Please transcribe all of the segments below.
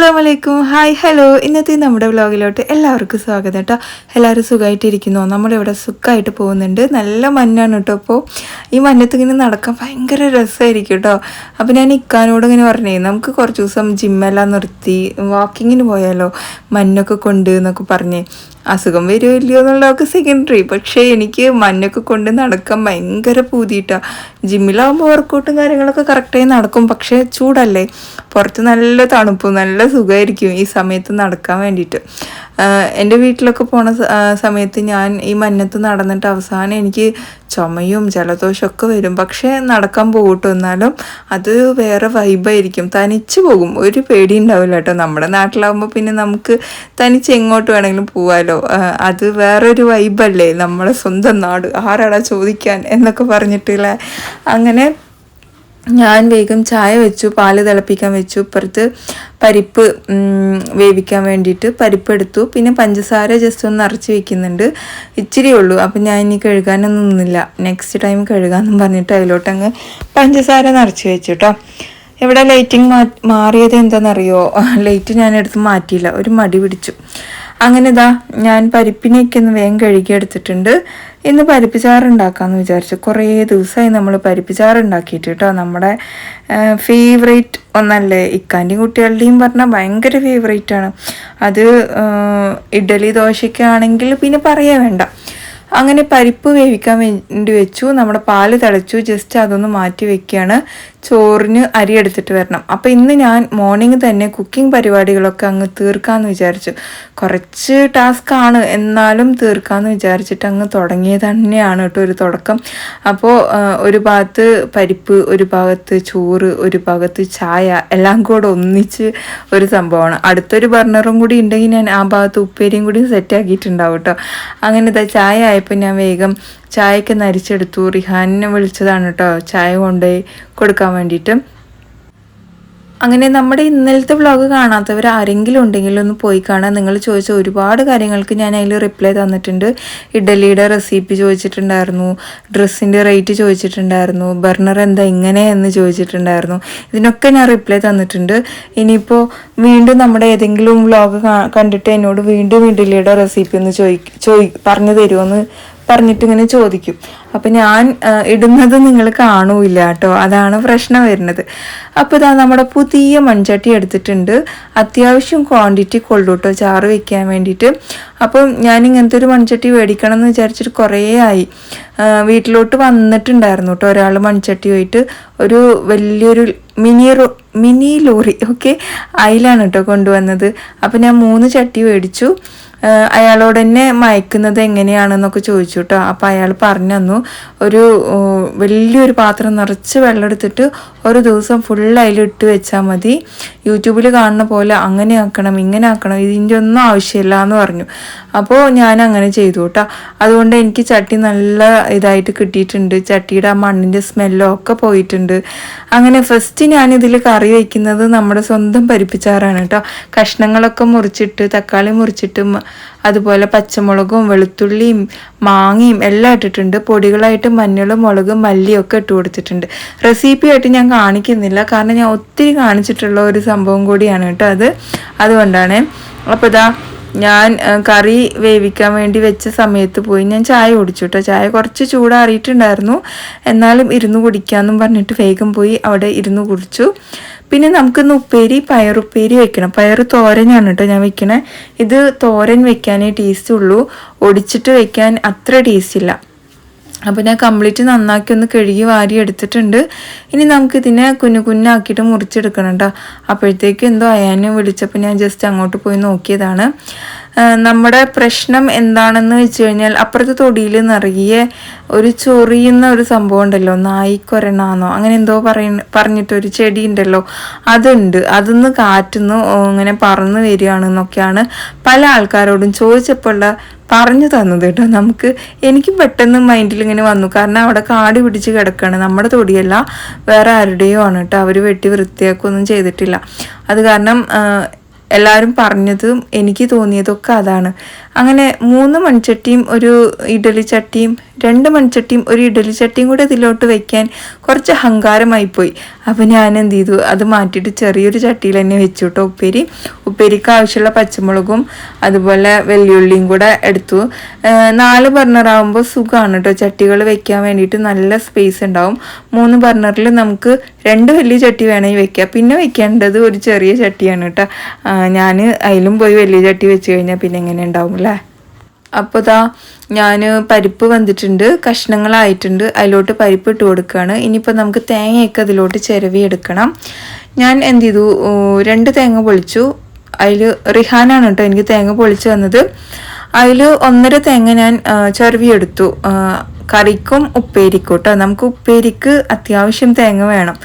അസ്സാം വലൈക്കും hi hello ഇന്നത്തെ നമ്മുടെ വ്ലോഗിലോട്ട് എല്ലാവർക്കും സ്വാഗതം കേട്ടോ. എല്ലാവരും സുഖമായിട്ടിരിക്കുന്നു നമ്മളിവിടെ സുഖമായിട്ട് പോകുന്നുണ്ട്. നല്ല മഞ്ഞാണ് കേട്ടോ അപ്പോൾ ഈ മഞ്ഞത്ത് ഇങ്ങനെ നടക്കാൻ ഭയങ്കര രസമായിരിക്കും കേട്ടോ. അപ്പോൾ ഞാൻ ഇക്കാനോട് ഇങ്ങനെ പറഞ്ഞേ നമുക്ക് കുറച്ച് ദിവസം ജിമ്മെല്ലാം നിർത്തി വാക്കിങ്ങിന് പോയാലോ? മഞ്ഞൊക്കെ കൊണ്ട് എന്നൊക്കെ പറഞ്ഞേ. അസുഖം വരുമോ ഇല്ലയോ എന്നുള്ളതൊക്കെ സെക്കൻഡറി പക്ഷേ എനിക്ക് മഞ്ഞൊക്കെ കൊണ്ട് നടക്കാൻ ഭയങ്കര പൂതിയിട്ടാണ് ജിമ്മിലാവുമ്പോൾ വർക്കൗട്ടും കാര്യങ്ങളൊക്കെ കറക്റ്റായി നടക്കും. പക്ഷേ ചൂടല്ലേ? പുറത്ത് നല്ല തണുപ്പും നല്ല സുഖമായിരിക്കും ഈ സമയത്ത് നടക്കാൻ വേണ്ടിയിട്ട്. എന്റെ വീട്ടിലൊക്കെ പോണ സമയത്ത് ഞാൻ ഈ മഞ്ഞത്ത് നടന്നിട്ട് അവസാനം എനിക്ക് ചുമയും ജലദോഷമൊക്കെ വരും. പക്ഷേ നടക്കാൻ പോകട്ടോ എന്നാലും അത് വേറെ വൈബായിരിക്കും തനിച്ച് പോകും. ഒരു പേടി ഉണ്ടാവില്ല കേട്ടോ. നമ്മുടെ നാട്ടിലാവുമ്പോൾ പിന്നെ നമുക്ക് തനിച്ച് എങ്ങോട്ട് വേണമെങ്കിലും പോവാലോ. അത് വേറൊരു വൈബല്ലേ നമ്മളെ സ്വന്തം നാട്. ആരാടാ ചോദിക്കാൻ എന്നൊക്കെ പറഞ്ഞിട്ടില്ല അങ്ങനെ ഞാൻ വേഗം ചായ വെച്ചു പാൽ തിളപ്പിക്കാൻ വെച്ചു. ഇപ്പുറത്ത് പരിപ്പ് വേവിക്കാൻ വേണ്ടിയിട്ട് പരിപ്പ് എടുത്തു. പിന്നെ പഞ്ചസാര ജസ്റ്റ് ഒന്ന് നിറച്ച് വെക്കുന്നുണ്ട്. ഇച്ചിരി ഉള്ളൂ. അപ്പം ഞാൻ ഇനി കഴുകാനൊന്നും നിന്നില്ല. നെക്സ്റ്റ് ടൈം കഴുകാമെന്നും പറഞ്ഞിട്ട് അതിലോട്ട് അങ്ങ് പഞ്ചസാര നിറച്ച് വെച്ചു കേട്ടോ ഇവിടെ ലൈറ്റിംഗ് മാ മാറിയത് എന്താണെന്നറിയോ ലൈറ്റ് ഞാൻ എടുത്ത് മാറ്റിയില്ല. ഒരു മടി പിടിച്ചു. അങ്ങനെ ഇതാ ഞാൻ പരിപ്പിനെയൊക്കെ ഒന്ന് വേഗം കഴുകി എടുത്തിട്ടുണ്ട്. ഇന്ന് പരിപ്പിച്ചാറുണ്ടാക്കാമെന്ന് വിചാരിച്ചു. കുറേ ദിവസമായി നമ്മൾ പരിപ്പിച്ചാറുണ്ടാക്കിയിട്ട് കേട്ടോ. നമ്മുടെ ഫേവറേറ്റ് ഒന്നല്ലേ? ഇക്കാന്റെയും കുട്ടികളുടെയും പറഞ്ഞാൽ ഭയങ്കര ഫേവറേറ്റ് ആണ്. അത് ഇഡലി ദോശയ്ക്കാണെങ്കിൽ പിന്നെ പറയേ വേണ്ട. അങ്ങനെ പരിപ്പ് വേവിക്കാൻ വേണ്ടി വെച്ചു. നമ്മുടെ പാൽ തിളച്ചു. ജസ്റ്റ് അതൊന്ന് മാറ്റി വെക്കുകയാണ്. ചോറിന് അരി എടുത്തിട്ട് വരണം. അപ്പോൾ ഇന്ന് ഞാൻ മോർണിംഗ് തന്നെ കുക്കിംഗ് പരിപാടികളൊക്കെ അങ്ങ് തീർക്കാമെന്ന് വിചാരിച്ചു. കുറച്ച് ടാസ്ക് ആണ്. എന്നാലും തീർക്കാമെന്ന് വിചാരിച്ചിട്ട് അങ്ങ് തുടങ്ങിയത് തന്നെയാണ് കേട്ടോ ഒരു തുടക്കം. അപ്പോൾ ഒരു ഭാഗത്ത് പരിപ്പ് ഒരു ഭാഗത്ത് ചോറ് ഒരു ഭാഗത്ത് ചായ എല്ലാം കൂടെ ഒന്നിച്ച് ഒരു സംഭവമാണ്. അടുത്തൊരു ബർണറും കൂടി ഉണ്ടെങ്കിൽ ഞാൻ ആ ഭാഗത്ത് ഉപ്പേരിയും കൂടി സെറ്റ് ആക്കിയിട്ടുണ്ടാവും കേട്ടോ. അങ്ങനെ ചായ ആയപ്പോൾ ഞാൻ വേഗം ചായക്ക് നരിച്ചെടുത്തു റിഹാനിനെ വിളിച്ചതാണ് കേട്ടോ ചായ കൊണ്ടുപോയി കൊടുക്കാൻ വേണ്ടിയിട്ട്. അങ്ങനെ നമ്മുടെ ഇന്നലത്തെ വ്ളോഗ് കാണാത്തവർ ആരെങ്കിലും ഉണ്ടെങ്കിൽ ഒന്ന് പോയി കാണാൻ നിങ്ങൾ ചോദിച്ച ഒരുപാട് കാര്യങ്ങൾക്ക് ഞാൻ അതിൽ റിപ്ലൈ തന്നിട്ടുണ്ട്. ഇഡലിയുടെ റെസിപ്പി ചോദിച്ചിട്ടുണ്ടായിരുന്നു. ഡ്രസ്സിന്റെ റേറ്റ് ചോദിച്ചിട്ടുണ്ടായിരുന്നു. ബർണർ എന്താ ഇങ്ങനെ എന്ന് ചോദിച്ചിട്ടുണ്ടായിരുന്നു. ഇതിനൊക്കെ ഞാൻ റിപ്ലൈ തന്നിട്ടുണ്ട്. ഇനിയിപ്പോൾ വീണ്ടും നമ്മുടെ ഏതെങ്കിലും വ്ളോഗ് കണ്ടിട്ട് എന്നോട് വീണ്ടും ഇഡലിയുടെ റെസിപ്പി ഒന്ന് ചോദി ചോദി പറഞ്ഞു തരുമോ എന്ന് പറഞ്ഞിട്ട് ഇങ്ങനെ ചോദിക്കും. അപ്പൊ ഞാൻ ഇടുന്നത് നിങ്ങൾ കാണൂല കേട്ടോ. അതാണ് പ്രശ്നം വരുന്നത്. അപ്പോൾ ഇതാ നമ്മുടെ പുതിയ മൺചട്ടി എടുത്തിട്ടുണ്ട്. അത്യാവശ്യം ക്വാണ്ടിറ്റി കൊള്ളൂട്ടോ ചാറ് വെക്കാൻ വേണ്ടിയിട്ട്. അപ്പം ഞാൻ ഇങ്ങനത്തെ ഒരു മൺചട്ടി മേടിക്കണം എന്ന് വിചാരിച്ചിട്ട് കുറേ ആയി. വീട്ടിലോട്ട് വന്നിട്ടുണ്ടായിരുന്നു കേട്ടോ ഒരാൾ മൺചട്ടി പോയിട്ട് ഒരു വലിയൊരു മിനി മിനി ലോറി ഓക്കെ അതിലാണ് കേട്ടോ കൊണ്ടുവന്നത്. അപ്പം ഞാൻ മൂന്ന് ചട്ടി മേടിച്ചു. അയാളോട് തന്നെ മയക്കുന്നത് എങ്ങനെയാണെന്നൊക്കെ ചോദിച്ചു കേട്ടോ അപ്പം അയാൾ പറഞ്ഞു തന്നു ഒരു വലിയൊരു പാത്രം നിറച്ച് വെള്ളം എടുത്തിട്ട് ഒരു ദിവസം ഫുൾ അതിൽ ഇട്ട് വെച്ചാൽ മതി. യൂട്യൂബിൽ കാണുന്ന പോലെ അങ്ങനെ ആക്കണം ഇങ്ങനെ ആക്കണം ഇതിന്റെ ഒന്നും ആവശ്യമില്ല എന്ന് പറഞ്ഞു. അപ്പോൾ ഞാൻ അങ്ങനെ ചെയ്തു കേട്ടോ അതുകൊണ്ട് എനിക്ക് ചട്ടി നല്ല ഇതായിട്ട് കിട്ടിയിട്ടുണ്ട്. ചട്ടിയുടെ ആ മണ്ണിന്റെ സ്മെല്ലോ ഒക്കെ പോയിട്ടുണ്ട്. അങ്ങനെ ഫസ്റ്റ് ഞാൻ ഇതിൽ കറി വയ്ക്കുന്നത് നമ്മുടെ സ്വന്തം പരിപ്പിച്ചാറാണ് കേട്ടോ കഷ്ണങ്ങളൊക്കെ മുറിച്ചിട്ട് തക്കാളി മുറിച്ചിട്ട് അതുപോലെ പച്ചമുളകും വെളുത്തുള്ളിയും മാങ്ങയും എല്ലാം ഇട്ടിട്ടുണ്ട്. പൊടികളായിട്ട് മഞ്ഞളും മുളകും മല്ലിയും ഒക്കെ ഇട്ട് കൊടുത്തിട്ടുണ്ട്. റെസിപ്പി ആയിട്ട് ഞാൻ കാണിക്കുന്നില്ല. കാരണം ഞാൻ ഒത്തിരി കാണിച്ചിട്ടുള്ള ഒരു സംഭവം കൂടിയാണ് കേട്ടോ അത്. അതുകൊണ്ടാണ്. അപ്പോൾ ഇതാ ഞാൻ കറി വേവിക്കാൻ വേണ്ടി വെച്ച സമയത്ത് പോയി ഞാൻ ചായ കുടിച്ചു കേട്ടോ. ചായ കുറച്ച് ചൂടാറിയിട്ടുണ്ടായിരുന്നു. എന്നാലും ഇരുന്ന് കുടിക്കാമെന്നും പറഞ്ഞിട്ട് വേഗം പോയി അവിടെ ഇരുന്ന് കുടിച്ചു. പിന്നെ നമുക്കിന്ന് ഉപ്പേരി പയറുപ്പേരി വെക്കണം. പയർ തോരനാണ് കേട്ടോ ഞാൻ വെക്കണേ. ഇത് തോരൻ വെക്കാനേ ടേസ്റ്റ് ഉള്ളൂ. ഒടിച്ചിട്ട് വെക്കാൻ അത്ര ടേസ്റ്റ് ഇല്ല. അപ്പോൾ ഞാൻ കംപ്ലീറ്റ് നന്നാക്കി ഒന്ന് കഴുകി വാരി എടുത്തിട്ടുണ്ട്. ഇനി നമുക്കിതിനെ കുഞ്ഞു കുഞ്ഞാക്കിയിട്ട് മുറിച്ചെടുക്കണം കേട്ടോ. അപ്പോഴത്തേക്ക് എന്തോ അയാനെ വിളിച്ചപ്പോൾ ഞാൻ ജസ്റ്റ് അങ്ങോട്ട് പോയി നോക്കിയതാണ്. നമ്മുടെ പ്രശ്നം എന്താണെന്ന് വെച്ച് കഴിഞ്ഞാൽ അപ്പുറത്തെ തൊടിയിൽ നിറയെ ഒരു ചൊറിയുന്ന ഒരു സംഭവം ഉണ്ടല്ലോ നായിക്കൊരണാന്നോ അങ്ങനെ എന്തോ പറയ പറഞ്ഞിട്ടൊരു ചെടി ഉണ്ടല്ലോ അതുണ്ട്. അതൊന്ന് കാറ്റുന്നു ഇങ്ങനെ പറന്ന് വരികയാണെന്നൊക്കെയാണ് പല ആൾക്കാരോടും ചോദിച്ചപ്പോഴുള്ള പറഞ്ഞു തന്നത് കേട്ടോ. നമുക്ക് എനിക്ക് പെട്ടെന്ന് മൈൻഡിൽ ഇങ്ങനെ വന്നു. കാരണം അവിടെ കാട് പിടിച്ച് കിടക്കുകയാണ് നമ്മുടെ തൊടിയല്ല വേറെ ആരുടെയോ ആണ് കേട്ടോ. അവർ വെട്ടി വൃത്തിയാക്കുകയൊന്നും ചെയ്തിട്ടില്ല. അത് കാരണം എല്ലാവരും പറഞ്ഞതും എനിക്ക് തോന്നിയതൊക്കെ അതാണ്. അങ്ങനെ മൂന്ന് മൺചട്ടിയും ഒരു ഇഡലി ചട്ടിയും രണ്ട് മൺചട്ടിയും ഒരു ഇഡലി ചട്ടിയും കൂടെ ഇതിലോട്ട് വയ്ക്കാൻ കുറച്ച് അഹങ്കാരമായിപ്പോയി അപ്പോൾ ഞാൻ എന്ത് ചെയ്തു? അത് മാറ്റിയിട്ട് ചെറിയൊരു ചട്ടിയിൽ തന്നെ വെച്ചു കേട്ടോ ഉപ്പേരി. ഉപ്പേരിക്ക് ആവശ്യമുള്ള പച്ചമുളകും അതുപോലെ വെള്ളിയുള്ളിയും കൂടെ എടുത്തു. നാല് ബർണറാകുമ്പോൾ സുഖമാണ് കേട്ടോ ചട്ടികൾ വെക്കാൻ വേണ്ടിയിട്ട് നല്ല സ്പേസ് ഉണ്ടാവും. മൂന്ന് ബർണറിൽ നമുക്ക് രണ്ട് വലിയ ചട്ടി വേണമെങ്കിൽ വെക്കാം. പിന്നെ വെക്കേണ്ടത് ഒരു ചെറിയ ചട്ടിയാണ് കേട്ടോ ഞാൻ അതിലും പോയി വലിയ ചട്ടി വെച്ച് കഴിഞ്ഞാൽ പിന്നെ എങ്ങനെ ഉണ്ടാവും അല്ലേ അപ്പോൾ ഇതാ ഞാൻ പരിപ്പ് വന്നിട്ടുണ്ട് കഷ്ണങ്ങളായിട്ടുണ്ട് അതിലോട്ട് പരിപ്പ് ഇട്ട് കൊടുക്കുകയാണ് ഇനിയിപ്പോൾ നമുക്ക് തേങ്ങയൊക്കെ അതിലോട്ട് ചിരവി എടുക്കണം. ഞാൻ എന്ത് ചെയ്തു? രണ്ട് തേങ്ങ പൊളിച്ചു. അതിൽ റിഹാനാണ് കേട്ടോ എനിക്ക് തേങ്ങ പൊളിച്ചു തന്നത്. അതിൽ ഒന്നര തേങ്ങ ഞാൻ ചിരവിയെടുത്തു. കറിക്കും ഉപ്പേരിക്കും കേട്ടോ. നമുക്ക് ഉപ്പേരിക്ക് അത്യാവശ്യം തേങ്ങ വേണം.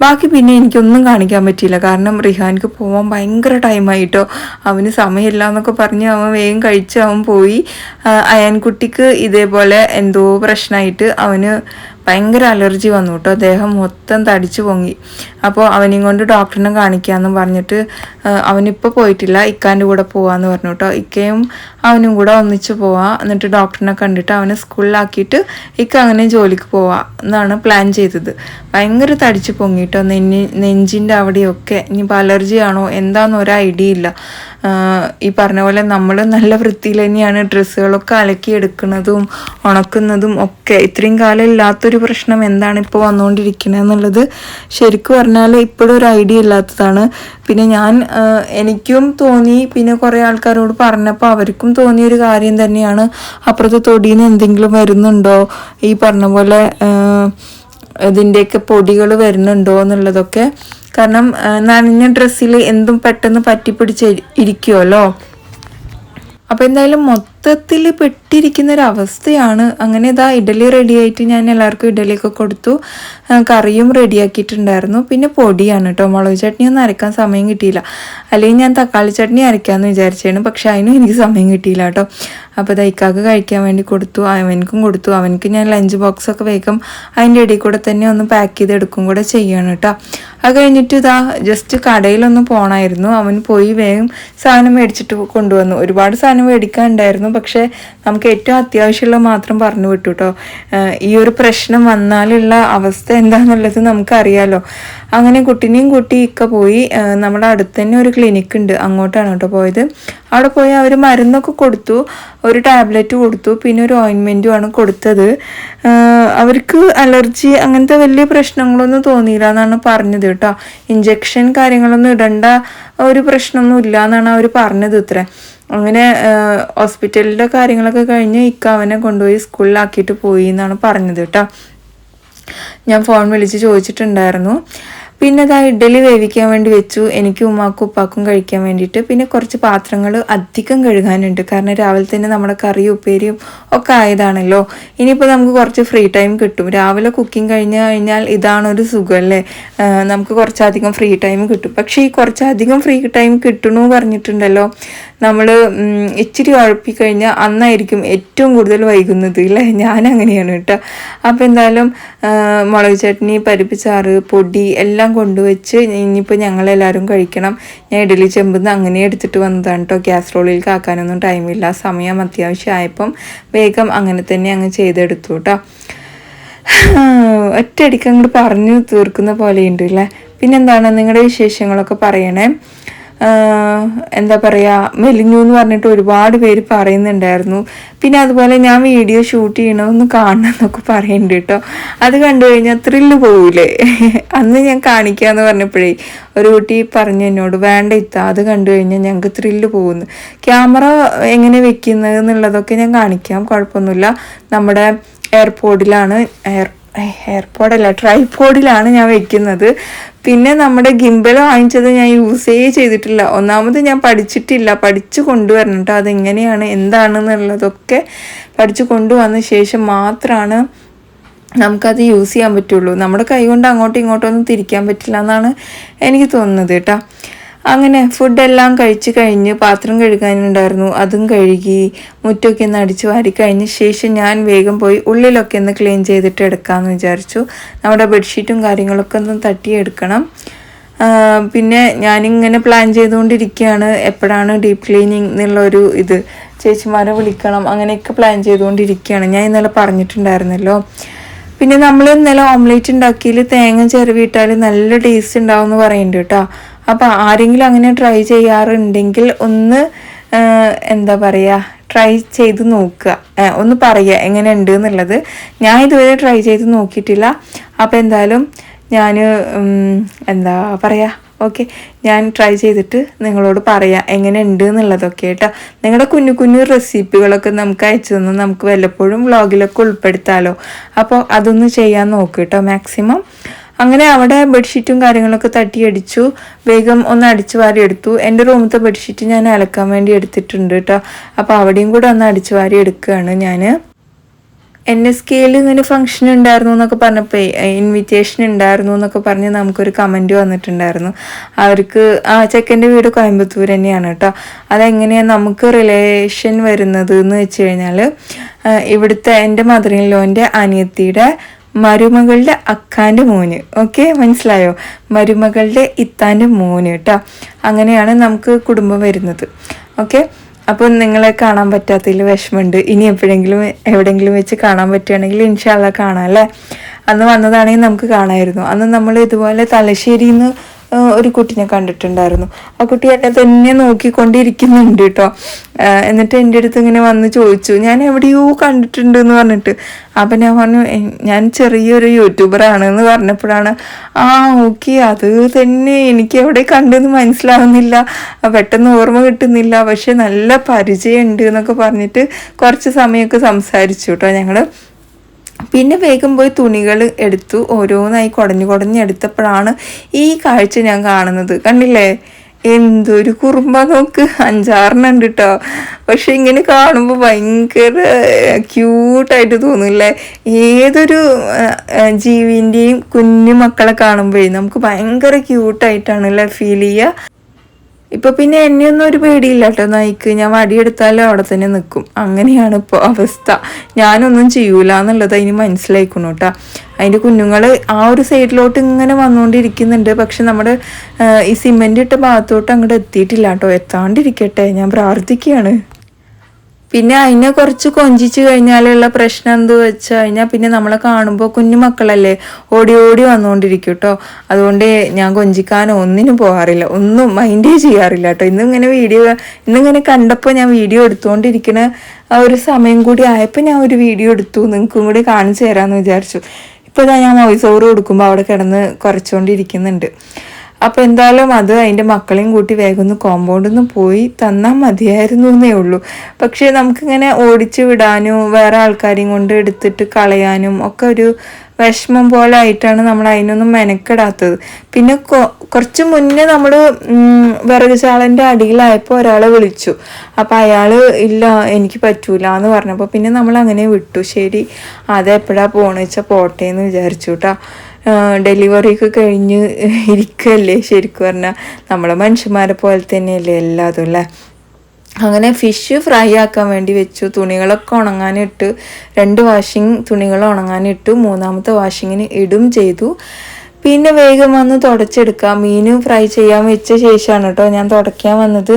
ബാക്കി പിന്നെ എനിക്കൊന്നും കാണിക്കാൻ പറ്റിയില്ല. കാരണം റിഹാൻക്ക് പോകാൻ ഭയങ്കര ടൈമായിട്ടോ അവന് സമയമില്ല എന്നൊക്കെ പറഞ്ഞ് അവൻ വേഗം കഴിച്ച് അവൻ പോയി. അയാൻകുട്ടിക്ക് ഇതേപോലെ എന്തോ പ്രശ്നമായിട്ട് അവന് ഭയങ്കര അലർജി വന്നു കേട്ടോ. അദ്ദേഹം മൊത്തം തടിച്ചു പൊങ്ങി. അപ്പോൾ അവനെയും കൊണ്ട് ഡോക്ടറിനെ കാണിക്കാമെന്നും പറഞ്ഞിട്ട് അവനിപ്പോൾ പോയിട്ടില്ല. ഇക്കാന്റെ കൂടെ പോവാന്ന് പറഞ്ഞു കേട്ടോ. ഇക്കയും അവനും കൂടെ ഒന്നിച്ച് പോവാം. എന്നിട്ട് ഡോക്ടറിനെ കണ്ടിട്ട് അവനെ സ്കൂളിലാക്കിയിട്ട് ഇക്ക അങ്ങനെ ജോലിക്ക് പോവാം എന്നാണ് പ്ലാൻ ചെയ്തത്. ഭയങ്കര തടിച്ചു പൊങ്ങിട്ടോ നെഞ്ഞി നെഞ്ചിന്റെ അവിടെയൊക്കെ. ഇനിയിപ്പോൾ അലർജി ആണോ എന്താണെന്ന് ഒരു ഐഡിയ ഇല്ല. ഈ പറഞ്ഞ പോലെ നമ്മൾ നല്ല വൃത്തിയിൽ തന്നെയാണ് ഡ്രസ്സുകളൊക്കെ അലക്കി എടുക്കുന്നതും ഉണക്കുന്നതും ഒക്കെ. ഇത്രയും കാലം ഇല്ലാത്തൊരു പ്രശ്നം എന്താണ് ഇപ്പോൾ വന്നുകൊണ്ടിരിക്കുന്നത് എന്നുള്ളത് ശരിക്കും പറഞ്ഞാൽ ഇപ്പോഴും ഒരു ഐഡിയ ഇല്ലാത്തതാണ്. പിന്നെ ഞാൻ എനിക്കും തോന്നി പിന്നെ കുറേ ആൾക്കാരോട് പറഞ്ഞപ്പോൾ അവർക്കും തോന്നിയൊരു കാര്യം തന്നെയാണ്. അപ്പുറത്തെ തൊടിയിൽ നിന്ന് എന്തെങ്കിലും വരുന്നുണ്ടോ? ഈ പറഞ്ഞ പോലെ ഇതിന്റെയൊക്കെ പൊടികൾ വരുന്നുണ്ടോ എന്നുള്ളതൊക്കെ. കാരണം നനഞ്ഞ ഡ്രസ്സിൽ എന്തും പെട്ടെന്ന് പറ്റിപ്പിടിച്ച് ഇരിക്കുമല്ലോ അപ്പോൾ എന്തായാലും മൊത്തത്തിൽ പെട്ടിരിക്കുന്ന ഒരു അവസ്ഥയാണ് അങ്ങനെ ഇതാ ഇഡലി റെഡി ആയിട്ട് ഞാൻ എല്ലാവർക്കും ഇഡലിയൊക്കെ കൊടുത്തു. കറിയും റെഡിയാക്കിയിട്ടുണ്ടായിരുന്നു. പിന്നെ പൊടിയാണ് കേട്ടോ മുളക് ചട്നി ഒന്നും അരക്കാൻ സമയം കിട്ടിയില്ല. അല്ലെങ്കിൽ ഞാൻ തക്കാളി ചട്നി അരയ്ക്കാമെന്ന് വിചാരിച്ചാണ് പക്ഷേ അതിനും എനിക്ക് സമയം കിട്ടിയില്ല കേട്ടോ അപ്പോൾ ദൈക്കാക്ക് കഴിക്കാൻ വേണ്ടി കൊടുത്തു. അവനക്കും കൊടുത്തു. അവനക്ക് ഞാൻ ലഞ്ച് ബോക്സൊക്കെ വേഗം അതിന്റെ ഇടയിൽ കൂടെ തന്നെ ഒന്ന് പാക്ക് ചെയ്തെടുക്കും കൂടെ ചെയ്യണം കേട്ടോ അത് കഴിഞ്ഞിട്ട് ഇതാ ജസ്റ്റ് കടയിലൊന്ന് പോകണമായിരുന്നു അവൻ പോയി വേഗം സാധനം മേടിച്ചിട്ട് കൊണ്ടുവന്നു. ഒരുപാട് സാധനം മേടിക്കാനുണ്ടായിരുന്നു പക്ഷേ നമുക്ക് ഏറ്റവും അത്യാവശ്യമുള്ളത് മാത്രം പറഞ്ഞു വിട്ടു കേട്ടോ ഈ ഒരു പ്രശ്നം വന്നാലുള്ള അവസ്ഥ എന്താണെന്നുള്ളത് നമുക്കറിയാലോ. അങ്ങനെ കുട്ടിനെയും കുട്ടി ഇക്ക പോയി. നമ്മുടെ അടുത്ത് തന്നെ ഒരു ക്ലിനിക്ക് ഉണ്ട്. അങ്ങോട്ടാണ് കേട്ടോ പോയത്. അവിടെ പോയി അവർ മരുന്നൊക്കെ കൊടുത്തു. ഒരു ടാബ്ലറ്റ് കൊടുത്തു. പിന്നെ ഒരു ഓയിൻമെന്റുമാണ് കൊടുത്തത്. അവർക്ക് അലർജി അങ്ങനത്തെ വലിയ പ്രശ്നങ്ങളൊന്നും തോന്നിയില്ല എന്നാണ് പറഞ്ഞത് കേട്ടോ ഇഞ്ചക്ഷൻ കാര്യങ്ങളൊന്നും ഇടേണ്ട ഒരു പ്രശ്നമൊന്നും ഇല്ല എന്നാണ് അവർ പറഞ്ഞത് ഇത്ര. അങ്ങനെ ഹോസ്പിറ്റലിന്റെ കാര്യങ്ങളൊക്കെ കഴിഞ്ഞ് ഇക്ക അവനെ കൊണ്ടുപോയി സ്കൂളിലാക്കിയിട്ട് പോയി എന്നാണ് പറഞ്ഞത് കേട്ടോ. ഞാൻ ഫോൺ വിളിച്ച് ചോദിച്ചിട്ടുണ്ടായിരുന്നു. പിന്നെ അതാ ഇഡ്ഡലി വേവിക്കാൻ വേണ്ടി വെച്ചു. എനിക്ക് ഉമ്മാക്കും ഉപ്പാക്കും കഴിക്കാൻ വേണ്ടിയിട്ട്. പിന്നെ കുറച്ച് പാത്രങ്ങൾ അധികം കഴുകാനുണ്ട്. കാരണം രാവിലെ തന്നെ നമ്മുടെ കറിയും ഉപ്പേരിയും ഒക്കെ ആയതാണല്ലോ. ഇനിയിപ്പോൾ നമുക്ക് കുറച്ച് ഫ്രീ ടൈം കിട്ടും. രാവിലെ കുക്കിംഗ് കഴിഞ്ഞ് കഴിഞ്ഞാൽ ഇതാണൊരു സുഖമല്ലേ? നമുക്ക് കുറച്ചധികം ഫ്രീ ടൈം കിട്ടും. പക്ഷേ ഈ കുറച്ചധികം ഫ്രീ ടൈം കിട്ടണു പറഞ്ഞിട്ടുണ്ടല്ലോ. നമ്മൾ ഇച്ചിരി ഉഴപ്പിക്കഴിഞ്ഞാൽ അന്നായിരിക്കും ഏറ്റവും കൂടുതൽ വൈകുന്നത് അല്ലേ ഞാൻ അങ്ങനെയാണ് കേട്ടോ. അപ്പോൾ എന്തായാലും മുളക് ചട്നി പരിപ്പ് ചാറ് പൊടി എല്ലാം കൊണ്ടുവച്ച് ഇനിയിപ്പോൾ ഞങ്ങളെല്ലാവരും കഴിക്കണം. ഞാൻ ഇഡലി ചെമ്പെന്ന് അങ്ങനെ എടുത്തിട്ട് വന്നതാണ് കേട്ടോ ഗ്യാസ് കാക്കാനൊന്നും ടൈമില്ല സമയം അത്യാവശ്യമായപ്പം വേഗം അങ്ങനെ തന്നെ അങ്ങ് ചെയ്തെടുത്തു കേട്ടോ ഒറ്റയടിക്ക് അങ്ങോട്ട് പറഞ്ഞു തീർക്കുന്ന പോലെയുണ്ട് അല്ലേ പിന്നെന്താണ് നിങ്ങളുടെ വിശേഷങ്ങളൊക്കെ പറയണേ? എന്താ പറയുക മെലിഞ്ഞു എന്ന് പറഞ്ഞിട്ട് ഒരുപാട് പേര് പറയുന്നുണ്ടായിരുന്നു. പിന്നെ അതുപോലെ ഞാൻ വീഡിയോ ഷൂട്ട് ചെയ്യണമെന്ന് കാണണം എന്നൊക്കെ പറയുന്നുണ്ട് കേട്ടോ. അത് കണ്ടു കഴിഞ്ഞാൽ ത്രില്ല് പോവില്ലേ അന്ന് ഞാൻ കാണിക്കാന്ന് പറഞ്ഞപ്പോഴേ ഒരു കുട്ടി പറഞ്ഞു എന്നോട് വേണ്ട ഇത്ത അത് കണ്ടു കഴിഞ്ഞാൽ ഞങ്ങൾക്ക് ത്രില്ല് പോകുന്നു. ക്യാമറ എങ്ങനെ വെക്കുന്നത് എന്നുള്ളതൊക്കെ ഞാൻ കാണിക്കാം കുഴപ്പമൊന്നുമില്ല. നമ്മുടെ എയർപോർട്ടിലാണ് എയർ എയർപോർട്ടല്ല ട്രൈപോഡിലാണ് ഞാൻ വെക്കുന്നത്. പിന്നെ നമ്മുടെ ഗിംബൽ വാങ്ങിച്ചത് ഞാൻ യൂസേ ചെയ്തിട്ടില്ല. ഒന്നാമത് ഞാൻ പഠിച്ചിട്ടില്ല. പഠിച്ചു കൊണ്ടുവരണം കേട്ടോ അതെങ്ങനെയാണ് എന്താണെന്നുള്ളതൊക്കെ പഠിച്ചു കൊണ്ടുവന്ന ശേഷം മാത്രമാണ് നമുക്കത് യൂസ് ചെയ്യാൻ പറ്റുള്ളൂ. നമ്മുടെ കൈ കൊണ്ട് അങ്ങോട്ടും ഇങ്ങോട്ടും ഒന്നും തിരിക്കാൻ പറ്റില്ല എന്നാണ് എനിക്ക് തോന്നുന്നത് കേട്ടോ അങ്ങനെ ഫുഡെല്ലാം കഴിച്ച് കഴിഞ്ഞ് പാത്രം കഴുകാനുണ്ടായിരുന്നു. അതും കഴുകി മുറ്റൊക്കെ ഒന്ന് അടിച്ചു വാരി കഴിഞ്ഞ ശേഷം ഞാൻ വേഗം പോയി ഉള്ളിലൊക്കെ ഒന്ന് ക്ലീൻ ചെയ്തിട്ട് എടുക്കാമെന്ന് വിചാരിച്ചു. നമ്മുടെ ബെഡ്ഷീറ്റും കാര്യങ്ങളൊക്കെ ഒന്ന് തട്ടിയെടുക്കണം. പിന്നെ ഞാനിങ്ങനെ പ്ലാൻ ചെയ്തുകൊണ്ടിരിക്കുകയാണ്. എപ്പോഴാണ് ഡീപ്പ് ക്ലീനിങ് എന്നുള്ളൊരു ഇത്. ചേച്ചിമാരെ വിളിക്കണം. അങ്ങനെയൊക്കെ പ്ലാൻ ചെയ്തുകൊണ്ടിരിക്കുകയാണ്. ഞാൻ ഇന്നലെ പറഞ്ഞിട്ടുണ്ടായിരുന്നല്ലോ. പിന്നെ നമ്മൾ ഇന്നലെ ഓംലേറ്റ് ഉണ്ടാക്കിയിൽ തേങ്ങ ചിരവിയിട്ടാൽ നല്ല ടേസ്റ്റ് ഉണ്ടാവും എന്ന് പറയുന്നുണ്ട് കേട്ടോ. അപ്പോൾ ആരെങ്കിലും അങ്ങനെ ട്രൈ ചെയ്യാറുണ്ടെങ്കിൽ ഒന്ന് എന്താ പറയുക ട്രൈ ചെയ്ത് നോക്കുക. ഒന്ന് പറയുക എങ്ങനെ ഉണ്ട് എന്നുള്ളത്. ഞാൻ ഇതുവരെ ട്രൈ ചെയ്ത് നോക്കിയിട്ടില്ല. അപ്പോൾ എന്തായാലും ഞാൻ എന്താ പറയുക ഓക്കെ ഞാൻ ട്രൈ ചെയ്തിട്ട് നിങ്ങളോട് പറയാം എങ്ങനെ ഉണ്ട് എന്നുള്ളതൊക്കെ കേട്ടോ. നിങ്ങളുടെ കുഞ്ഞു കുഞ്ഞു റെസിപ്പികളൊക്കെ നമുക്ക് അയച്ചു തന്നു നമുക്ക് വല്ലപ്പോഴും വ്ളോഗിലൊക്കെ ഉൾപ്പെടുത്താലോ. അപ്പോൾ അതൊന്ന് ചെയ്യാൻ നോക്ക് കേട്ടോ മാക്സിമം അങ്ങനെ അവിടെ ബെഡ്ഷീറ്റും കാര്യങ്ങളൊക്കെ തട്ടിയടിച്ചു. വേഗം ഒന്ന് അടിച്ചു വാരി എടുത്തു. എന്റെ റൂമത്തെ ബെഡ്ഷീറ്റ് ഞാൻ അലക്കാൻ വേണ്ടി എടുത്തിട്ടുണ്ട് കേട്ടോ. അപ്പോൾ അവിടെയും കൂടെ ഒന്ന് അടിച്ചു വാരി എടുക്കുകയാണ് ഞാൻ എൻ എസ് കെയിൽ ഇങ്ങനെ ഫംഗ്ഷൻ ഉണ്ടായിരുന്നു എന്നൊക്കെ പറഞ്ഞപ്പോൾ ഇൻവിറ്റേഷൻ ഉണ്ടായിരുന്നു എന്നൊക്കെ പറഞ്ഞ് നമുക്കൊരു കമന്റ് വന്നിട്ടുണ്ടായിരുന്നു. അവർക്ക് ആ ചെക്കന്റെ വീട് കോയമ്പത്തൂർ തന്നെയാണ് കേട്ടോ. അതെങ്ങനെയാണ് നമുക്ക് റിലേഷൻ വരുന്നത് എന്ന് വെച്ച് കഴിഞ്ഞാൽ ഇവിടുത്തെ എന്റെ മദർ ഇൻ ലോന്റെ അനിയത്തിയുടെ മരുമകളുടെ അക്കാന്റെ മോന്. ഓക്കെ മനസ്സിലായോ? മരുമകളുടെ ഇത്താന്റെ മോന് കേട്ടോ. അങ്ങനെയാണ് നമുക്ക് കുടുംബം വരുന്നത്. ഓക്കെ അപ്പോൾ നിങ്ങളെ കാണാൻ പറ്റാത്തതിൽ വിഷമമുണ്ട്. ഇനി എപ്പോഴെങ്കിലും എവിടെയെങ്കിലും വെച്ച് കാണാൻ പറ്റുകയാണെങ്കിൽ ഇൻഷാല്ല കാണാം അല്ലേ? അന്ന് വന്നതാണെങ്കിൽ നമുക്ക് കാണാമായിരുന്നു. അന്ന് നമ്മൾ ഇതുപോലെ തലശ്ശേരിയിൽ നിന്ന് ഒരു കുട്ടിനെ കണ്ടിട്ടുണ്ടായിരുന്നു. ആ കുട്ടി എന്നെ തന്നെ നോക്കിക്കൊണ്ടിരിക്കുന്നുണ്ട് കേട്ടോ എന്നിട്ട് എന്റെ അടുത്ത് ഇങ്ങനെ വന്ന് ചോദിച്ചു ഞാൻ എവിടെയോ കണ്ടിട്ടുണ്ട് എന്ന് പറഞ്ഞിട്ട്. അപ്പം ഞാൻ പറഞ്ഞു ഞാൻ ചെറിയൊരു യൂട്യൂബറാണ് എന്ന് പറഞ്ഞപ്പോഴാണ് ആ ഓക്കെ അത് തന്നെ എനിക്ക് എവിടെ കണ്ടെന്ന് മനസ്സിലാവുന്നില്ല. പെട്ടെന്ന് ഓർമ്മ കിട്ടുന്നില്ല. പക്ഷെ നല്ല പരിചയമുണ്ട് എന്നൊക്കെ പറഞ്ഞിട്ട് കുറച്ച് സമയമൊക്കെ സംസാരിച്ചു കേട്ടോ ഞങ്ങൾ പിന്നെ വേഗം പോയി തുണികൾ എടുത്തു ഓരോന്നായി കുടഞ്ഞു കുടഞ്ഞ് എടുത്തപ്പോഴാണ് ഈ കാഴ്ച ഞാൻ കാണുന്നത്. കണ്ടില്ലേ? എന്തൊരു കുറുമ്പ നോക്ക്. അഞ്ചാറിനുണ്ട് കേട്ടോ പക്ഷെ ഇങ്ങനെ കാണുമ്പോൾ ഭയങ്കര ക്യൂട്ടായിട്ട് തോന്നില്ലേ ഏതൊരു ജീവിന്റെയും കുഞ്ഞു മക്കളെ കാണുമ്പോഴേ നമുക്ക് ഭയങ്കര ക്യൂട്ടായിട്ടാണല്ലേ ഫീൽ ചെയ്യുക. ഇപ്പൊ പിന്നെ എന്നെ ഒന്നും ഒരു പേടിയില്ല കേട്ടോ നായിക്ക് ഞാൻ വടിയെടുത്താലും അവിടെ തന്നെ നിൽക്കും അങ്ങനെയാണ് ഇപ്പോൾ അവസ്ഥ. ഞാനൊന്നും ചെയ്യൂല എന്നുള്ളത് അതിന് മനസ്സിലായിക്കുന്നു കേട്ടോ അതിന്റെ കുഞ്ഞുങ്ങൾ ആ ഒരു സൈഡിലോട്ട് ഇങ്ങനെ വന്നുകൊണ്ടിരിക്കുന്നുണ്ട് പക്ഷെ നമ്മുടെ ഈ സിമെന്റ് ഇട്ട ഭാഗത്തോട്ട് അങ്ങോട്ട് എത്തിയിട്ടില്ല കേട്ടോ എത്താണ്ടിരിക്കട്ടെ. ഞാൻ പ്രാർത്ഥിക്കുകയാണ് പിന്നെ അതിനെ കുറച്ച് കൊഞ്ചിച്ച് കഴിഞ്ഞാലുള്ള പ്രശ്നം എന്ത് വെച്ച് കഴിഞ്ഞാൽ പിന്നെ നമ്മളെ കാണുമ്പോൾ കുഞ്ഞു മക്കളല്ലേ ഓടി ഓടി വന്നുകൊണ്ടിരിക്കും കേട്ടോ അതുകൊണ്ട് ഞാൻ കൊഞ്ചിക്കാൻ ഒന്നിനും പോകാറില്ല. ഒന്നും മൈൻഡേ ചെയ്യാറില്ല കേട്ടോ ഇന്നിങ്ങനെ വീഡിയോ ഇന്നിങ്ങനെ കണ്ടപ്പോൾ ഞാൻ വീഡിയോ എടുത്തുകൊണ്ടിരിക്കുന്ന ആ ഒരു സമയം കൂടി ആയപ്പോൾ ഞാൻ ഒരു വീഡിയോ എടുത്തു. നിങ്ങൾക്കും കൂടി കാണിച്ചു തരാമെന്ന് വിചാരിച്ചു. ഇപ്പോൾ ഞാൻ വോയിസ് ഓവർ കൊടുക്കുമ്പോൾ അവിടെ കിടന്ന് കുറച്ചുകൊണ്ടിരിക്കുന്നുണ്ട് അപ്പോൾ എന്തായാലും അത് അതിന്റെ മക്കളെയും കൂട്ടി വേഗം ഒന്ന് കോമ്പൗണ്ടിൽ നിന്ന് പോയി തന്നാൽ മതിയായിരുന്നു എന്നേ ഉള്ളൂ. പക്ഷേ നമുക്കിങ്ങനെ ഓടിച്ചു വിടാനും വേറെ ആൾക്കാരെയും കൊണ്ട് എടുത്തിട്ട് കളയാനും ഒക്കെ ഒരു വിഷമം പോലെ ആയിട്ടാണ് നമ്മൾ അതിനൊന്നും മെനക്കെടാത്തത്. പിന്നെ കുറച്ച് മുന്നേ നമ്മൾ വിറകുചാളന്റെ അടിയിലായപ്പോൾ ഒരാളെ വിളിച്ചു. അപ്പം അയാൾ ഇല്ല എനിക്ക് പറ്റൂല എന്ന് പറഞ്ഞപ്പോൾ പിന്നെ നമ്മൾ അങ്ങനെ വിട്ടു. ശരി അതെപ്പോഴാണ് പോകണമെന്ന് വെച്ചാൽ പോട്ടെ എന്ന് വിചാരിച്ചു കേട്ടോ ഡെലിവറി ഒക്കെ കഴിഞ്ഞ് ഇരിക്കുകയല്ലേ ശരിക്കും പറഞ്ഞാൽ നമ്മളെ മനുഷ്യന്മാരെ പോലെ തന്നെയല്ലേ എല്ലാതും അല്ലേ? അങ്ങനെ ഫിഷ് ഫ്രൈ ആക്കാൻ വേണ്ടി വെച്ചു. തുണികളൊക്കെ ഉണങ്ങാനിട്ട് രണ്ട് വാഷിങ് തുണികൾ ഉണങ്ങാനിട്ടു. മൂന്നാമത്തെ വാഷിങ്ങിന് ഇടും ചെയ്തു. പിന്നെ വേഗം വന്ന് തുടച്ചെടുക്കാം. മീൻ ഫ്രൈ ചെയ്യാൻ വെച്ച ശേഷമാണ് കേട്ടോ ഞാൻ തുടയ്ക്കാൻ വന്നത്.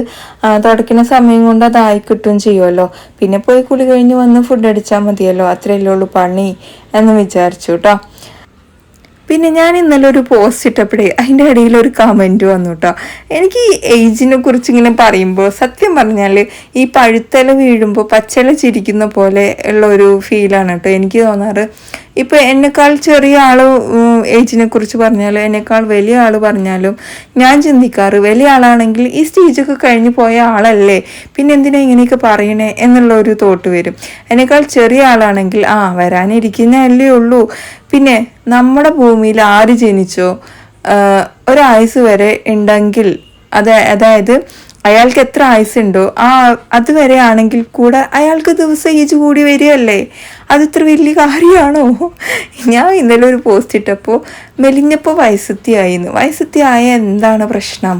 തുടയ്ക്കുന്ന സമയം കൊണ്ട് അതായി കിട്ടുകയും ചെയ്യുമല്ലോ പിന്നെ പോയി കുളി കഴിഞ്ഞ് വന്ന് ഫുഡ് അടിച്ചാൽ മതിയല്ലോ. അത്രയല്ലേ ഉള്ളൂ പണി എന്ന് വിചാരിച്ചു കേട്ടോ. പിന്നെ ഞാൻ ഇന്നലെ ഒരു പോസ്റ്റ് ഇട്ടപ്പോഴേ അതിന്റെ ഇടയിൽ ഒരു കമന്റ് വന്നു കേട്ടോ എനിക്ക് ഈ ഏജിനെ കുറിച്ച് ഇങ്ങനെ പറയുമ്പോൾ സത്യം പറഞ്ഞാൽ ഈ പഴുത്തല വീഴുമ്പോൾ പച്ചല ചിരിക്കുന്ന പോലെ ഉള്ള ഒരു ഫീലാണ് കേട്ടോ എനിക്ക് തോന്നാറ്. ഇപ്പോൾ എന്നെക്കാൾ ചെറിയ ആൾ ഏജിനെ കുറിച്ച് പറഞ്ഞാലും എന്നെക്കാൾ വലിയ ആൾ പറഞ്ഞാലും ഞാൻ ചിന്തിക്കാറ് വലിയ ആളാണെങ്കിൽ ഈ സ്റ്റേജൊക്കെ കഴിഞ്ഞു പോയ ആളല്ലേ? പിന്നെ എന്തിനാ ഇങ്ങനെയൊക്കെ പറയണേ എന്നുള്ള ഒരു തോട്ട് വരും. എന്നെക്കാൾ ചെറിയ ആളാണെങ്കിൽ ആ വരാനിരിക്കുന്നല്ലേ ഉള്ളൂ. പിന്നെ നമ്മുടെ ഭൂമിയിൽ ആര് ജനിച്ചോ ഒരായുസ് വരെ ഉണ്ടെങ്കിൽ അത് അതായത് അയാൾക്ക് എത്ര ആയുസുണ്ടോ ആ അതുവരെ ആണെങ്കിൽ കൂടെ അയാൾക്ക് ദിവസം ഏജ് കൂടി വരികയല്ലേ? അത് ഇത്ര വലിയ കാര്യമാണോ? ഞാൻ ഇന്നലെ ഒരു പോസ്റ്റ് ഇട്ടപ്പോൾ മെലിഞ്ഞപ്പോൾ വയസ്സത്തിയായിന്ന് വയസ്സത്തിയായ എന്താണ് പ്രശ്നം?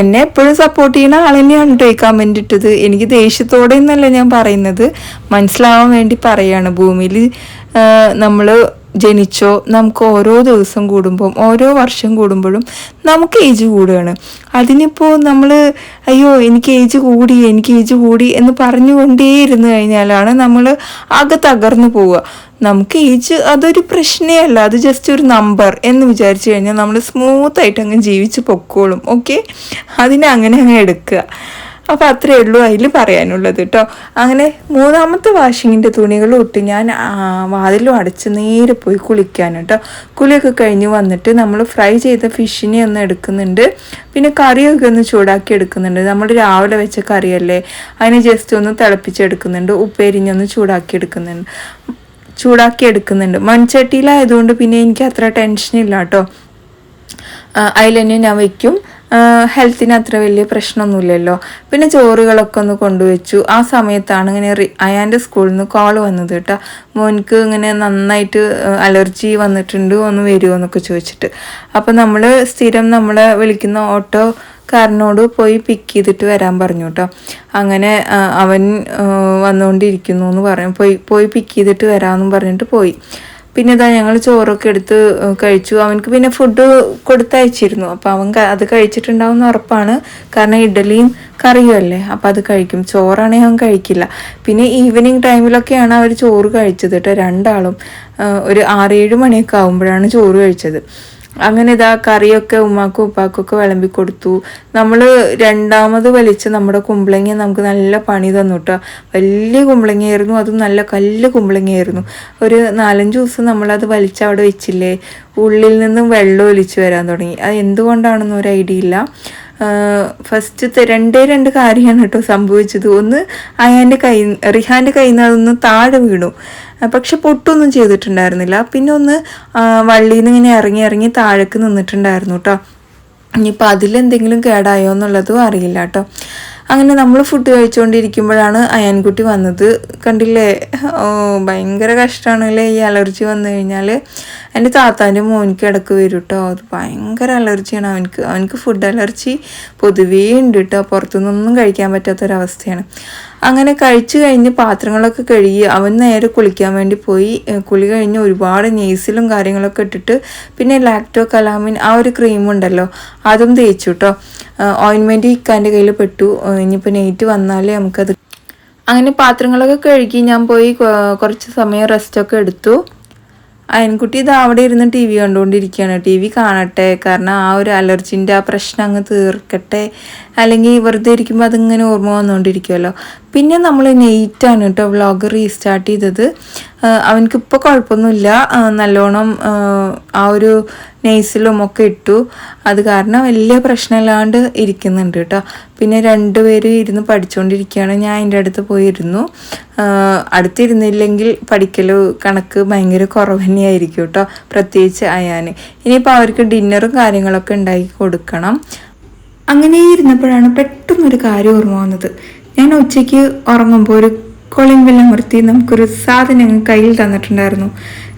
എന്നെ എപ്പോഴും സപ്പോർട്ട് ചെയ്യുന്ന ആൾ തന്നെയാണ് കേട്ടോ ഈ കമന്റ് ഇട്ടത്. എനിക്ക് ദേഷ്യത്തോടെ എന്നല്ല ഞാൻ പറയുന്നത്. മനസ്സിലാവാൻ വേണ്ടി പറയാണ്. ഭൂമിയിൽ നമ്മൾ ജനിച്ചോ നമുക്ക് ഓരോ ദിവസം കൂടുമ്പം ഓരോ വർഷം കൂടുമ്പോഴും നമുക്ക് ഏജ് കൂടുകയാണ്. അതിനിപ്പോൾ നമ്മൾ അയ്യോ എനിക്ക് ഏജ് കൂടി എനിക്ക് ഏജ് കൂടി എന്ന് പറഞ്ഞുകൊണ്ടേയിരുന്നു കഴിഞ്ഞാലാണ് നമ്മൾ ആകെ തകർന്നു പോവുക. നമുക്ക് ഏജ് അതൊരു പ്രശ്നമേ അല്ല അത് ജസ്റ്റ് ഒരു നമ്പർ എന്ന് വിചാരിച്ചു കഴിഞ്ഞാൽ നമ്മൾ സ്മൂത്തായിട്ട് അങ്ങ് ജീവിച്ച് പൊക്കോളും ഓക്കെ അതിനെ അങ്ങനെ അങ്ങ് എടുക്കുക. അപ്പോൾ അത്രയേ ഉള്ളൂ അതിൽ പറയാനുള്ളത് കേട്ടോ. അങ്ങനെ മൂന്നാമത്തെ വാഷിങ്ങിന്റെ തുണികൾ ഇട്ട് ഞാൻ വാതിലും അടച്ച് നേരെ പോയി കുളിക്കാൻ കേട്ടോ. കുളിയൊക്കെ കഴിഞ്ഞ് വന്നിട്ട് നമ്മൾ ഫ്രൈ ചെയ്ത ഫിഷിനെ ഒന്ന് എടുക്കുന്നുണ്ട്. പിന്നെ കറിയൊക്കെ ഒന്ന് ചൂടാക്കി എടുക്കുന്നുണ്ട്. നമ്മൾ രാവിലെ വെച്ച കറിയല്ലേ അതിനെ ജസ്റ്റ് ഒന്ന് തിളപ്പിച്ചെടുക്കുന്നുണ്ട്. ഉപ്പേരിഞ്ഞൊന്ന് ചൂടാക്കി എടുക്കുന്നുണ്ട്. ചൂടാക്കി എടുക്കുന്നുണ്ട്. മൺചട്ടിയിലായതുകൊണ്ട് പിന്നെ എനിക്ക് അത്ര ടെൻഷനില്ല കേട്ടോ. അതിൽ തന്നെ ഞാൻ വയ്ക്കും ഹെൽത്തിന് അത്ര വലിയ പ്രശ്നമൊന്നുമില്ലല്ലോ. പിന്നെ ചോറുകളൊക്കെ ഒന്ന് കൊണ്ടുവച്ചു. ആ സമയത്താണ് ഇങ്ങനെ അയാന്റെ സ്കൂളിൽ നിന്ന് കോൾ വന്നത് കേട്ടോ. മോനിക്ക് ഇങ്ങനെ നന്നായിട്ട് അലർജി വന്നിട്ടുണ്ട് ഒന്ന് വരുമോ എന്നൊക്കെ ചോദിച്ചിട്ട്. അപ്പോൾ നമ്മൾ സ്ഥിരം നമ്മളെ വിളിക്കുന്ന ഓട്ടോ കാരനോട് പോയി പിക്ക് ചെയ്തിട്ട് വരാൻ പറഞ്ഞു കേട്ടോ. അങ്ങനെ അവൻ വന്നുകൊണ്ടിരിക്കുന്നു എന്ന് പറഞ്ഞു പോയി പോയി പിക്ക് ചെയ്തിട്ട് വരാമെന്നും പറഞ്ഞിട്ട് പോയി. പിന്നെ ഇതാ ഞങ്ങൾ ചോറൊക്കെ എടുത്ത് കഴിച്ചു. അവനക്ക് പിന്നെ ഫുഡ് കൊടുത്തയച്ചിരുന്നു. അപ്പോൾ അവൻ അത് കഴിച്ചിട്ടുണ്ടാവും ഉറപ്പാണ്. കാരണം ഇഡലിയും കറിയും അല്ലേ? അപ്പോൾ അത് കഴിക്കും. ചോറാണെങ്കിൽ അവൻ കഴിക്കില്ല. പിന്നെ ഈവനിങ് ടൈമിലൊക്കെയാണ് അവർ ചോറ് കഴിച്ചത് കേട്ടോ രണ്ടാളും. ഒരു ആറേഴ് മണിയൊക്കെ ആകുമ്പോഴാണ് ചോറ് കഴിച്ചത്. അങ്ങനെ ഇതാ കറിയൊക്കെ ഉമ്മാക്കും ഉപ്പാക്കും ഒക്കെ വിളമ്പി കൊടുത്തു നമ്മൾ രണ്ടാമത് വലിച്ച നമ്മുടെ കുമ്പളങ്ങ നമുക്ക് നല്ല പണി തന്നു കേട്ടോ വലിയ കുമ്പളങ്ങയായിരുന്നു അതും നല്ല കല്ല് കുമ്പളങ്ങയായിരുന്നു. ഒരു നാലഞ്ച് ദിവസം നമ്മളത് വലിച്ച അവിടെ വെച്ചില്ലേ ഉള്ളിൽ നിന്നും വെള്ളം ഒലിച്ചു വരാൻ തുടങ്ങി. അത് എന്തുകൊണ്ടാണെന്ന് ഒരു ഐഡിയ ഇല്ല. ഫസ്റ്റ് രണ്ടേ രണ്ട് കാര്യമാണ് കേട്ടോ സംഭവിച്ചത്. ഒന്ന് അയാന്റെ കൈ റിഹാന്റെ കയ്യിൽ നിന്ന് അതൊന്ന് താഴെ വീണു. പക്ഷെ പൊട്ടൊന്നും ചെയ്തിട്ടുണ്ടായിരുന്നില്ല. പിന്നെ ഒന്ന് വള്ളിയിൽ നിന്ന് ഇങ്ങനെ ഇറങ്ങി ഇറങ്ങി താഴേക്ക് നിന്നിട്ടുണ്ടായിരുന്നു കേട്ടോ ഇനിയിപ്പോൾ അതിലെന്തെങ്കിലും കേടായോ എന്നുള്ളതും അറിയില്ല കേട്ടോ അങ്ങനെ നമ്മൾ ഫുഡ് കഴിച്ചുകൊണ്ടിരിക്കുമ്പോഴാണ് അയാൻകുട്ടി വന്നത്. കണ്ടില്ലേ? ഓ ഭയങ്കര കഷ്ടമാണല്ലേ ഈ അലർജി വന്നു കഴിഞ്ഞാൽ എന്റെ താത്താന്റെ മോനിക്ക് ഇടയ്ക്ക് വരും കേട്ടോ അത് ഭയങ്കര അലർജിയാണ്. അവനക്ക് അവനക്ക് ഫുഡ് അലർജി പൊതുവേ ഉണ്ട് കേട്ടോ. പുറത്തുനിന്നൊന്നും കഴിക്കാൻ പറ്റാത്തൊരവസ്ഥയാണ്. അങ്ങനെ കഴിച്ചു കഴിഞ്ഞ് പാത്രങ്ങളൊക്കെ കഴുകി അവൻ നേരെ കുളിക്കാൻ വേണ്ടി പോയി. കുളി കഴിഞ്ഞ് ഒരുപാട് നെയ്സിലും കാര്യങ്ങളൊക്കെ ഇട്ടിട്ട് പിന്നെ ലാക്ടോ കലാമിൻ ആ ഒരു ക്രീം ഉണ്ടല്ലോ അതും തേച്ചു കേട്ടോ. ഓയിൻമെന്റ് ഇക്കാന്റെ കയ്യിൽ പെട്ടു. ഇനിയിപ്പോൾ നെയ്റ്റ് വന്നാലേ നമുക്കത് അങ്ങനെ പാത്രങ്ങളൊക്കെ കഴുകി ഞാൻ പോയി കുറച്ച് സമയം റെസ്റ്റൊക്കെ എടുത്തു. അയൻകുട്ടി ഇത് അവിടെ ഇരുന്ന് ടി വി കണ്ടുകൊണ്ടിരിക്കുകയാണ്. ടി വി കാണട്ടെ. കാരണം ആ ഒരു അലർജിന്റെ ആ പ്രശ്നം അങ്ങ് തീർക്കട്ടെ. അല്ലെങ്കിൽ വെറുതെ ഇരിക്കുമ്പോൾ അതിങ്ങനെ ഓർമ്മ വന്നുകൊണ്ടിരിക്കുമല്ലോ പിന്നെ നമ്മൾ നെയ്റ്റാണ് കേട്ടോ വ്ളോഗ് റീസ്റ്റാർട്ട് ചെയ്തത്. അവനക്കിപ്പോൾ കുഴപ്പമൊന്നുമില്ല. നല്ലോണം ആ ഒരു നെയ്സിലും ഒക്കെ ഇട്ടു. അത് കാരണം വലിയ പ്രശ്നമില്ലാണ്ട് ഇരിക്കുന്നുണ്ട് കേട്ടോ. പിന്നെ രണ്ടുപേര് ഇരുന്ന് പഠിച്ചുകൊണ്ടിരിക്കുകയാണ് ഞാൻ അതിന്റെ അടുത്ത് പോയിരുന്നു. അടുത്തിരുന്നില്ലെങ്കിൽ പഠിക്കൽ കണക്ക് ഭയങ്കര കുറവ് തന്നെയായിരിക്കും കേട്ടോ. പ്രത്യേകിച്ച് അയാൻ ഇനിയിപ്പോൾ അവർക്ക് ഡിന്നറും കാര്യങ്ങളൊക്കെ ഉണ്ടാക്കി കൊടുക്കണം. അങ്ങനെ ഇരുന്നപ്പോഴാണ് പെട്ടെന്നൊരു കാര്യം ഓർമ്മ വന്നത്. ഞാൻ ഉച്ചയ്ക്ക് ഉറങ്ങുമ്പോൾ ഒരു കോളിംഗ് ബെൽ അമർത്തി നമുക്കൊരു സാധനം കയ്യിൽ തന്നിട്ടുണ്ടായിരുന്നു.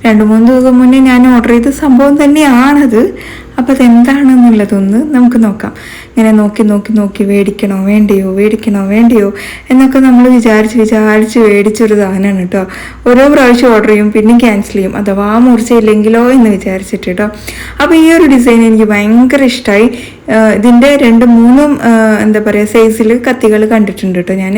രണ്ട് മൂന്ന് ദിവസം മുന്നേ ഞാൻ ഓർഡർ ചെയ്ത സംഭവം തന്നെയാണത്. അപ്പോൾ അതെന്താണെന്നുള്ളതൊന്ന് നമുക്ക് നോക്കാം. ഇങ്ങനെ നോക്കി നോക്കി നോക്കി മേടിക്കണോ വേണ്ടയോ മേടിക്കണോ വേണ്ടയോ എന്നൊക്കെ നമ്മൾ വിചാരിച്ച് വിചാരിച്ച് മേടിച്ചൊരു സാധനമാണ് കേട്ടോ. ഓരോ പ്രാവശ്യം ഓർഡർ ചെയ്യും പിന്നെ ക്യാൻസൽ ചെയ്യും. അഥവാ മൂർച്ചയില്ലെങ്കിലോ എന്ന് വിചാരിച്ചിട്ട് കേട്ടോ. അപ്പോൾ ഈ ഒരു ഡിസൈൻ എനിക്ക് ഭയങ്കര ഇഷ്ടമായി ഇതിന്റെ രണ്ട് മൂന്നും എന്താ പറയുക സൈസിൽ കത്തികൾ കണ്ടിട്ടുണ്ട് കേട്ടോ ഞാൻ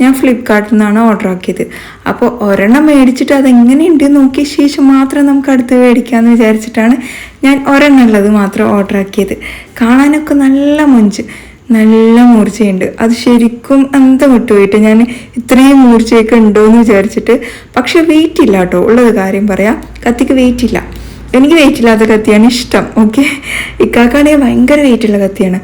ഞാൻ ഫ്ലിപ്കാർട്ടിൽ നിന്നാണ് ഓർഡർ ആക്കിയത്. അപ്പോൾ ഒരെണ്ണം മേടിച്ചിട്ട് അതെങ്ങനെയുണ്ട് നോക്കിയ ശേഷം മാത്രം നമുക്ക് അടുത്ത് മേടിക്കാമെന്ന് വിചാരിച്ചിട്ടാണ് ഞാൻ ഒരെണ്ണുള്ളത് മാത്രം ഓർഡർ ആക്കിയത് കാണാനൊക്കെ നല്ല മൊഞ്ച് നല്ല മൂർച്ചയുണ്ട്. അത് ശരിക്കും അന്തം വിട്ടുപോയിട്ട് ഞാൻ ഇത്രയും മൂർച്ചയൊക്കെ ഉണ്ടോ എന്ന് വിചാരിച്ചിട്ട് പക്ഷെ വെയിറ്റ് ഇല്ല കേട്ടോ. ഉള്ളത് കാര്യം പറയാം. കത്തിക്ക് വെയിറ്റ് ഇല്ല. എനിക്ക് വെയിറ്റ് ഇല്ലാത്ത കത്തിയാണ് ഇഷ്ടം ഓക്കെ ഇക്കാക്കാണെങ്കിൽ ഭയങ്കര വെയിറ്റുള്ള കത്തിയാണ്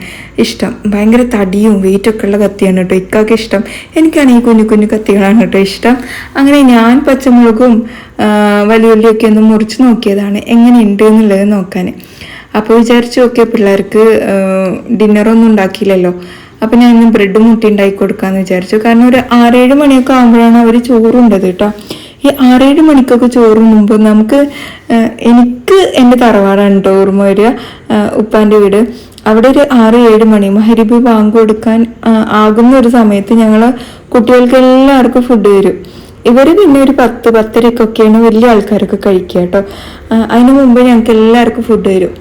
ഇഷ്ടം. ഭയങ്കര തടിയും വെയിറ്റൊക്കെ ഉള്ള കത്തിയാണ് കേട്ടോ ഇക്കാക്ക് ഇഷ്ടം. എനിക്കാണെങ്കിൽ കുഞ്ഞു കുഞ്ഞു കത്തികളാണ് കേട്ടോ ഇഷ്ടം. അങ്ങനെ ഞാൻ പച്ചമുളകും വലിയ വലിയുള്ളിയൊക്കെ ഒന്ന് മുറിച്ച് നോക്കിയതാണ് എങ്ങനെയുണ്ട് എന്നുള്ളത് നോക്കാൻ. അപ്പോൾ വിചാരിച്ചു ഓക്കെ പിള്ളേർക്ക് ഡിന്നറൊന്നും ഉണ്ടാക്കിയില്ലല്ലോ. അപ്പം ഞാൻ ഇന്ന് ബ്രെഡ് മുട്ടി ഉണ്ടാക്കി കൊടുക്കാമെന്ന് വിചാരിച്ചു. കാരണം ഒരു ആറേഴ് മണിയൊക്കെ ആകുമ്പോഴാണ് അവർ ചോറുണ്ടത് കേട്ടോ. ഈ ആറേഴ് മണിക്കൊക്കെ ചോറ് മുമ്പ് നമുക്ക് എനിക്ക് എന്റെ തറവാടാണ് കേട്ടോ ഓർമ്മ വരിക. ഉപ്പാന്റെ വീട്. അവിടെ ഒരു ആറ് ഏഴ് മണി മഹരിബ് ബാങ്ക് കൊടുക്കാൻ ആകുന്ന ഒരു സമയത്ത് ഞങ്ങൾ കുട്ടികൾക്ക് എല്ലാവർക്കും ഫുഡ് തരും. ഇവർ പിന്നെ ഒരു പത്ത് പത്തരക്കൊക്കെയാണ് വലിയ ആൾക്കാരൊക്കെ കഴിക്കുക കേട്ടോ അതിനു മുമ്പ് ഞങ്ങൾക്ക് എല്ലാവർക്കും ഫുഡ് വരും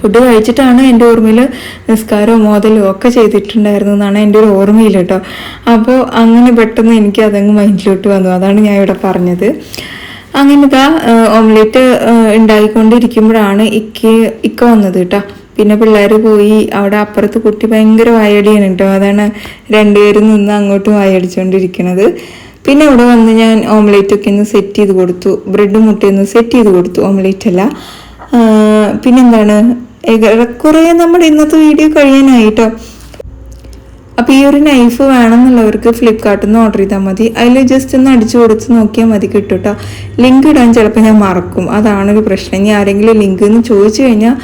ഫുഡ് കഴിച്ചിട്ടാണ് എന്റെ ഓർമ്മയിൽ നിസ്കാരവും മോതലും ഒക്കെ ചെയ്തിട്ടുണ്ടായിരുന്നു എന്നാണ് എന്റെ ഒരു ഓർമ്മയിൽ കേട്ടോ. അപ്പോൾ അങ്ങനെ പെട്ടെന്ന് എനിക്ക് അതങ്ങ് മൈൻഡിലോട്ട് വന്നു. അതാണ് ഞാൻ ഇവിടെ പറഞ്ഞത്. അങ്ങനെ ഇതാ ഓംലെറ്റ് ഉണ്ടായിക്കൊണ്ടിരിക്കുമ്പോഴാണ് ഇക്ക് ഇക്ക വന്നത് കേട്ടോ. പിന്നെ പിള്ളേർ പോയി അവിടെ അപ്പുറത്ത് കുട്ടി ഭയങ്കര വായടിയാണ് കേട്ടോ. അതാണ് രണ്ടുപേരും നിന്ന് അങ്ങോട്ട് വായടിച്ചുകൊണ്ടിരിക്കുന്നത് പിന്നെ ഇവിടെ വന്ന് ഞാൻ ഓംലെറ്റ് ഒക്കെ ഒന്ന് സെറ്റ് ചെയ്ത് കൊടുത്തു. ബ്രെഡ് മുട്ടയൊന്ന് സെറ്റ് ചെയ്ത് കൊടുത്തു. ഓംലെറ്റ് അല്ല. പിന്നെന്താണ്? ഏറെക്കുറെ നമ്മുടെ ഇന്നത്തെ വീഡിയോ കഴിയാനായിട്ടോ? അപ്പോൾ ഈ ഒരു നൈഫ് വേണമെന്നുള്ളവർക്ക് ഫ്ലിപ്കാർട്ടിൽ നിന്ന് ഓർഡർ ചെയ്താൽ മതി. അതിൽ ജസ്റ്റ് ഒന്ന് അടിച്ചു കൊടുത്ത് നോക്കിയാൽ മതി കിട്ടും കേട്ടോ ലിങ്ക് ഇടാൻ ചിലപ്പോൾ ഞാൻ മറക്കും. അതാണൊരു പ്രശ്നം. ഇനി ആരെങ്കിലും ലിങ്ക് എന്ന് ചോദിച്ചു കഴിഞ്ഞാൽ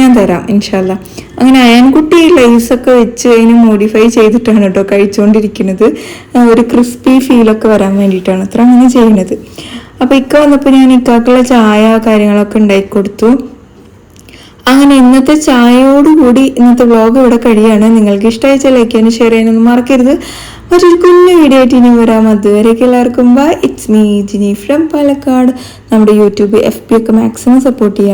ഞാൻ തരാം ഇൻഷാല്ല അങ്ങനെ അയൻകുട്ടി ലൈസ് ഒക്കെ വെച്ച് അതിന് മോഡിഫൈ ചെയ്തിട്ടാണ് കേട്ടോ കഴിച്ചുകൊണ്ടിരിക്കുന്നത് ഒരു ക്രിസ്പി ഫീലൊക്കെ വരാൻ വേണ്ടിയിട്ടാണ്. അത്ര അങ്ങനെ ചെയ്യുന്നത്. അപ്പോൾ ഇക്ക വന്നപ്പോൾ ഞാൻ ഇക്കാക്കുള്ള ചായ കാര്യങ്ങളൊക്കെ ഉണ്ടാക്കി കൊടുത്തു. അങ്ങനെ ഇന്നത്തെ ചായയോടുകൂടി ഇന്നത്തെ വ്ളോഗ് ഇവിടെ കഴിയാണ്. നിങ്ങൾക്ക് ഇഷ്ടമായിച്ച ലൈക്ക് ചെയ്യാനും ഷെയർ ചെയ്യാനൊന്നും മറക്കരുത്. മറ്റൊരു കുഞ്ഞു വീഡിയോ ആയിട്ട് ഇനി വരാം. അതുവരെയൊക്കെ എല്ലാവർക്കും bye it's me Jini from Palakkad നമ്മുടെ യൂട്യൂബ് എഫ് പി ഒക്കെ മാക്സിമം സപ്പോർട്ട് ചെയ്യാം.